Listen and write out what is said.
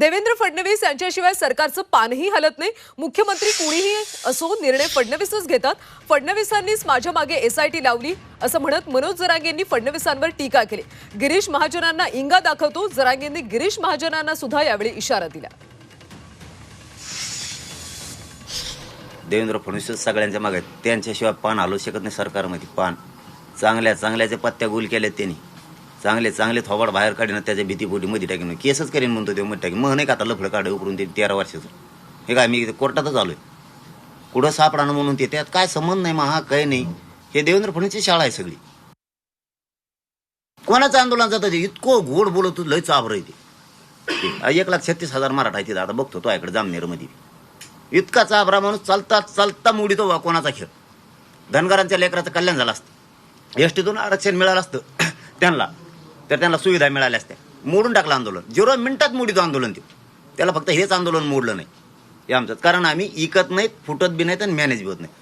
देवेंद्र फडणवीस यांच्याशिवाय सरकारचं पानही हलत नाही. मुख्यमंत्री कुणीही असो निर्णय फडणवीसच घेतात. फडणवीसांनीच माझ्या मागे एसआयटी लावली असं म्हणत मनोज जरांगेंनी फडणवीसांवर टीका केली. गिरीश महाजनांना इंगा दाखवतो जरांगेंनी गिरीश महाजनांना सुद्धा यावेळी इशारा दिला. देवेंद्र फडणवीस सगळ्यांच्या मागे त्यांच्याशिवाय पान हलू शकत नाही सरकारमध्ये. पान. चांगल्या चांगल्याच्या पत्त्या गुल केल्यात त्यांनी. चांगले चांगले थोबाड बाहेर काढीन त्याच्या भीतीपोटी मध्ये टाकीन. केसच करीन म्हणतो ते मध्ये टाकीन. मग नाही का आता लफडं काढ उकरून ते तेरा वर्षाचं. हे काय मी कोर्टातच आलोय. कुठं सापडानं म्हणून ते त्यात काय संबंध नाही मग हा नाही. हे देवेंद्र फडणवीसची शाळा आहे सगळी. कोणाचं आंदोलन जातं ते? इतकं गोड बोलत लय चाबर आहे ते. एक लाख छत्तीस हजार मराठा आहे तिथं. आता बघतो तो इकडे जामनेरमध्ये. इतका चाबरा माणूस चालता चालता मुडीतो वा कोणाचा खेळ? धनगरांच्या लेकराचं कल्याण झालं असतं. एस टीतून आरक्षण मिळालं असतं. त्यांना. तर त्यांना सुविधा मिळाल्या असत्या. मोडून टाकलं आंदोलन. झिरो मिनिटात मोडीचं आंदोलन ते. त्याला फक्त हेच आंदोलन मोडलं नाही. हे आमचं. कारण आम्ही इकत नाहीत फुटत बी नाहीत आणि मॅनेज बी होत नाही